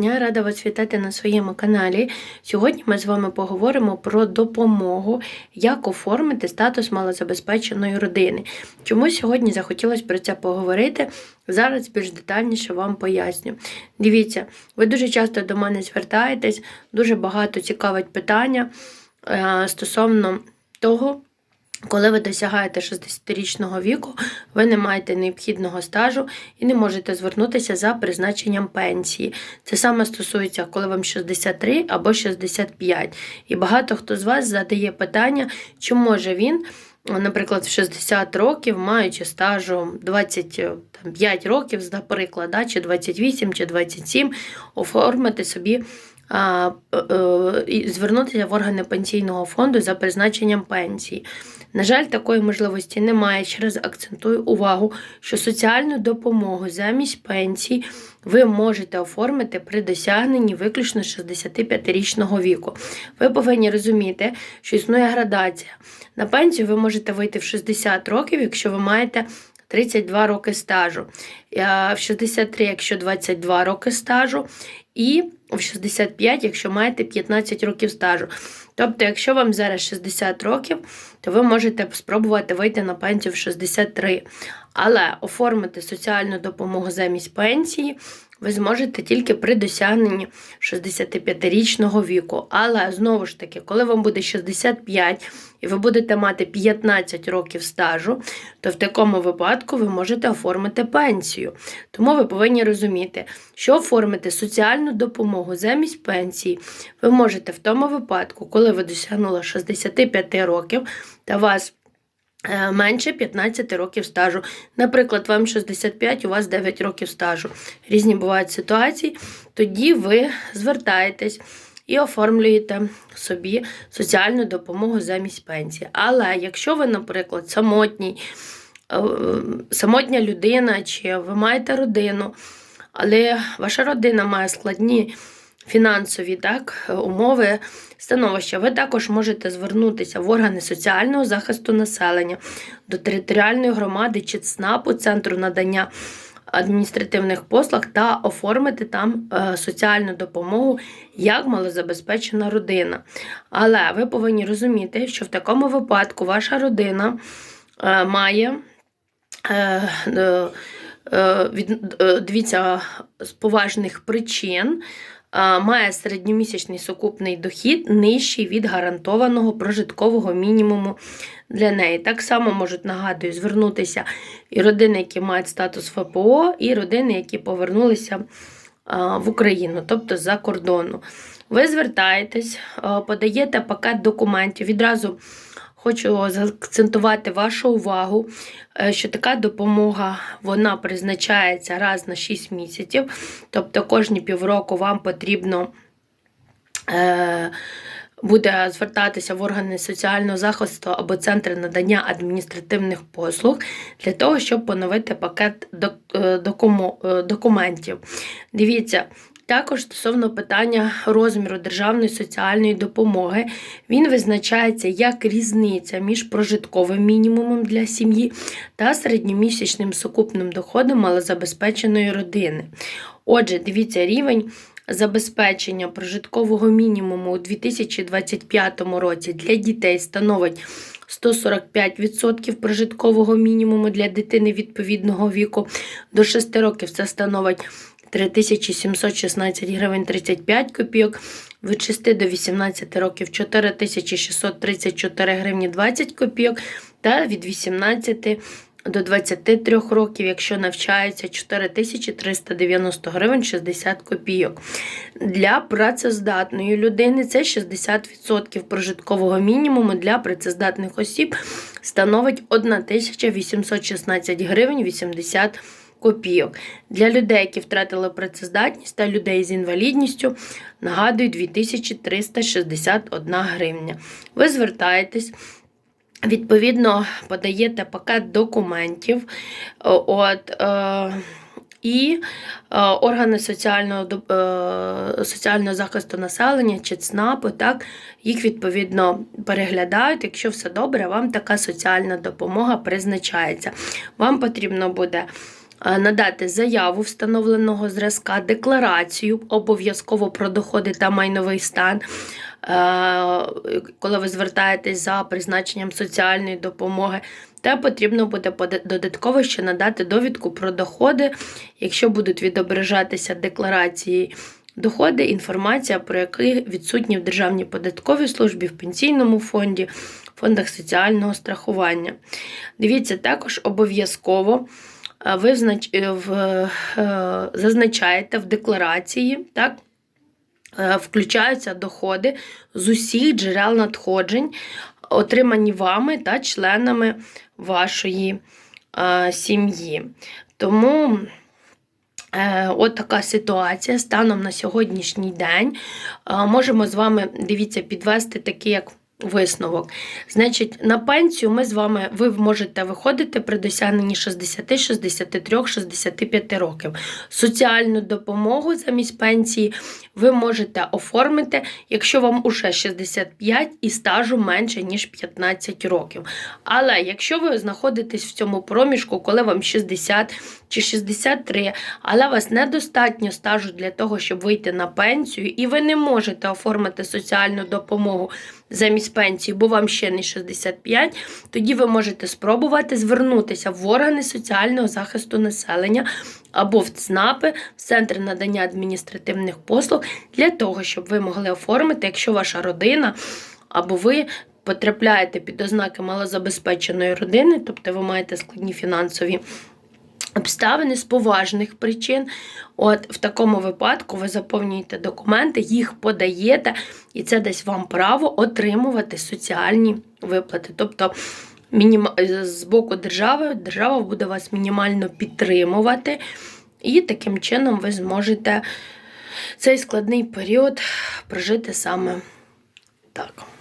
Я рада вас вітати на своєму каналі. Сьогодні ми з вами поговоримо про допомогу, як оформити статус малозабезпеченої родини. Чому сьогодні захотілося про це поговорити? Зараз більш детальніше вам поясню. Дивіться, ви дуже часто до мене звертаєтесь, дуже багато цікавить питання е, стосовно того. Коли ви досягаєте 60-річного віку, ви не маєте необхідного стажу і не можете звернутися за призначенням пенсії. Це саме стосується, коли вам 63 або 65. І багато хто з вас задає питання, чи може він, наприклад, в 60 років, маючи стажу 25 років, наприклад, да, чи 28, чи 27, оформити собі а, е, е, і звернутися в органи пенсійного фонду за призначенням пенсії. На жаль, такої можливості немає. Через акцентую увагу, що соціальну допомогу замість пенсії ви можете оформити при досягненні виключно 65-річного віку. Ви повинні розуміти, що існує градація. На пенсію ви можете вийти в 60 років, якщо ви маєте 32 роки стажу, в 63, якщо 22 роки стажу, і в 65, якщо маєте 15 років стажу. Тобто, якщо вам зараз 60 років, то ви можете спробувати вийти на пенсію в 63. Але оформити соціальну допомогу замість пенсії ви зможете тільки при досягненні 65-річного віку. Але знову ж таки, коли вам буде 65 і ви будете мати 15 років стажу, то в такому випадку ви можете оформити пенсію. Тому ви повинні розуміти, що оформити соціальну допомогу замість пенсії ви можете в тому випадку, коли ви досягнули 65 років та вас Е, менше 15 років стажу. Наприклад, вам 65, у вас 9 років стажу. Різні бувають ситуації. Тоді ви звертаєтесь і оформлюєте собі соціальну допомогу замість пенсії. Але якщо ви, наприклад, самотній, самотня людина, чи ви маєте родину, але ваша родина має складні фінансові так, умови становища, ви також можете звернутися в органи соціального захисту населення, до територіальної громади чи ЦНАПу, центру надання адміністративних послуг та оформити там е, соціальну допомогу як малозабезпечена родина. Але ви повинні розуміти, що в такому випадку ваша родина е, має. Е, від, дивіться, з поважних причин має середньомісячний сукупний дохід нижчий від гарантованого прожиткового мінімуму для неї. Так само можуть нагадую звернутися і родини, які мають статус ФПО, і родини, які повернулися в Україну, тобто за кордону. Ви звертаєтесь, подаєте пакет документів. Відразу хочу заакцентувати вашу увагу, е, що така допомога вона призначається раз на 6 місяців. Тобто кожні півроку вам потрібно. Е, буде звертатися в органи соціального захисту або центри надання адміністративних послуг для того, щоб поновити пакет е, документів. Дивіться, також стосовно питання розміру державної соціальної допомоги, він визначається як різниця між прожитковим мінімумом для сім'ї та середньомісячним сукупним доходом малозабезпеченої родини. Отже, дивіться рівень. Забезпечення прожиткового мінімуму у 2025 році для дітей становить 145% прожиткового мінімуму для дитини відповідного віку. До 6 років це становить 3716 гривень 35 копійок, від 6 до 18 років 4634 гривні 20 копійок, та від 18 до 23 років, якщо навчається 4390 гривень 60 копійок. Для працездатної людини це 60% прожиткового мінімуму для працездатних осіб становить 1816 гривень 80 копійок копійок. Для людей, які втратили працездатність та людей з інвалідністю, нагадую 2361 гривня. Ви звертаєтесь. Відповідно, подаєте пакет документів. От, е, і е, органи соціального е, соціального захисту населення чи ЦНАПи, так, їх відповідно переглядають. Якщо все добре, вам така соціальна допомога призначається. Вам потрібно буде е, надати заяву встановленого зразка, декларацію обов'язково про доходи та майновий стан. Коли ви звертаєтесь за призначенням соціальної допомоги, та потрібно буде додатково ще надати довідку про доходи, якщо будуть відображатися декларації доходи, інформація про які відсутні в Державній податковій службі, в пенсійному фонді, фондах соціального страхування. Дивіться, також обов'язково ви взнач... е, е, зазначаєте в декларації, так? е, Включаються доходи з усіх джерел надходжень, отримані вами та членами вашої е, сім'ї. Тому Е, От така ситуація станом на сьогоднішній день. Е, Можемо з вами, дивіться, підвести такий як висновок. Значить, на пенсію ми з вами ви можете виходити при досягненні 60, 63, 65 років. Соціальну допомогу замість пенсії ви можете оформити, якщо вам уже 65 і стажу менше, ніж 15 років. Але якщо ви знаходитесь в цьому проміжку, коли вам 60 чи 63, але вас недостатньо стажу для того, щоб вийти на пенсію, і ви не можете оформити соціальну допомогу замість пенсії, бо вам ще не 65, тоді ви можете спробувати звернутися в органи соціального захисту населення або в ЦНАПи, в центр надання адміністративних послуг, для того, щоб ви могли оформити, якщо ваша родина або ви. Потрапляєте під ознаки малозабезпеченої родини, тобто ви маєте складні фінансові обставини з поважних причин. От в такому випадку ви заповнюєте документи, їх подаєте, і це дасть вам право отримувати соціальні виплати. Тобто з боку держави держава буде вас мінімально підтримувати, і таким чином ви зможете цей складний період прожити саме так.